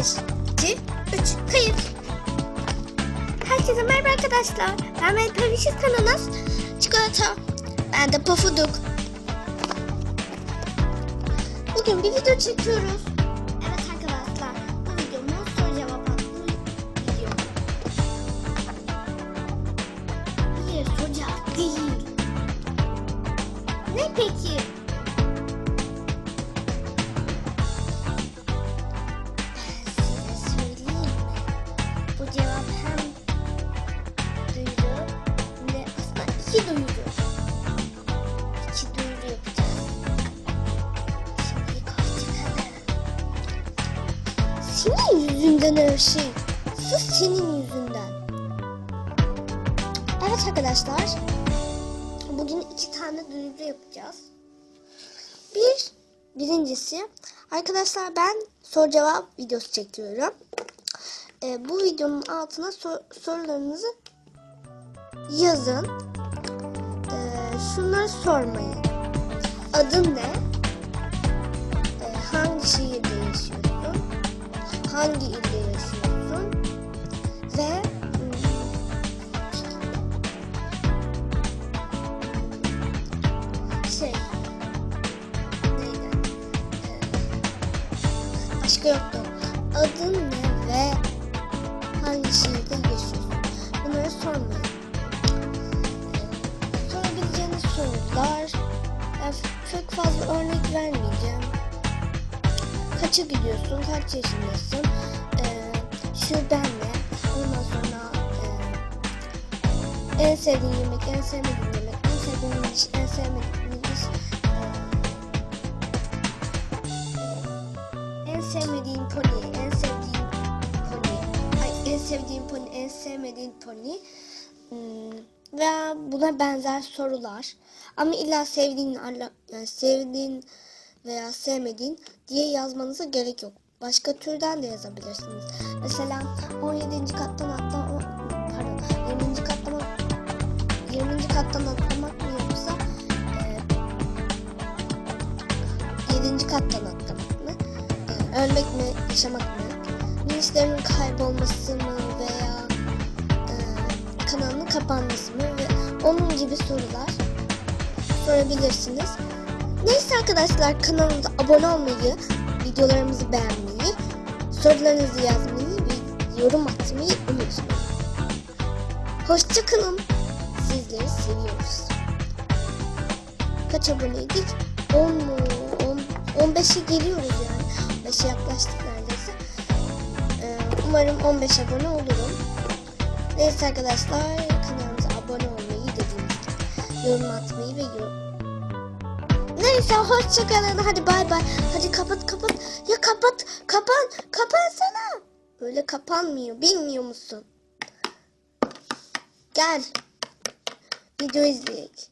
iki, üç, kayıt. Herkese merhaba arkadaşlar. Ben Melih Pavişiz kanalınız. Çikolata. Ben de Pofuduk. Bugün bir video çekiyoruz. Evet arkadaşlar. Bu videomuz soru cevap adlı video. Hayır soru cevap değil. Ne peki? İki duyuru. İki duyuru yapacağız. Senin yüzünden her şey. Sırf senin yüzünden. Evet arkadaşlar. Bugün iki tane duyuru yapacağız. Bir, birincisi arkadaşlar ben soru cevap videosu çekiyorum. Ee, bu videonun altına sor- sorularınızı yazın. Şunları sormayın. Adın ne? Ee, hangi şehirde yaşıyorsun? Hangi ilde yaşıyorsun? Ve hmm, şey neydi? Ee, başka yoktu. Adın ne fazla örnek vermeyeceğim. Kaça gidiyorsun? Kaç yaşındasın? Ee, şuradan ne? Ondan sonra e, en sevdiğin yemek, en sevmediğin yemek, en sevdiğin iş, en sevmediğin iş. Ee, en sevmediğin pony, en sevdiğin pony, ay, en sevdiğin pony, en sevmediğin pony hmm, veya buna benzer sorular. Ama illa sevdiğin, yani sevdiğin veya sevmediğin diye yazmanıza gerek yok. Başka türden de yazabilirsiniz. Mesela 17. kattan atla, pardon, 20. kattan 20. kattan atlamak mı yoksa e, 7. kattan atlamak mı? E, ölmek mi, yaşamak mı? Virüslerin kaybolması mı veya kapanması mı ve onun gibi sorular sorabilirsiniz. Neyse arkadaşlar kanalımıza abone olmayı, videolarımızı beğenmeyi, sorularınızı yazmayı ve yorum atmayı unutmayın. Hoşçakalın. Sizleri seviyoruz. Kaç aboneydik? 10 mu? 10, 15'e geliyoruz yani. 15'e yaklaştık neredeyse. Ee, umarım 15 abone olurum. Neyse arkadaşlar kanalımıza abone olmayı dediğimiz gibi yorum atmayı ve yorum Neyse hoşçakalın. Hadi bay bay. Hadi kapat kapat. Ya kapat. Kapan. Kapansana. Öyle kapanmıyor. Bilmiyor musun? Gel. Video izleyek.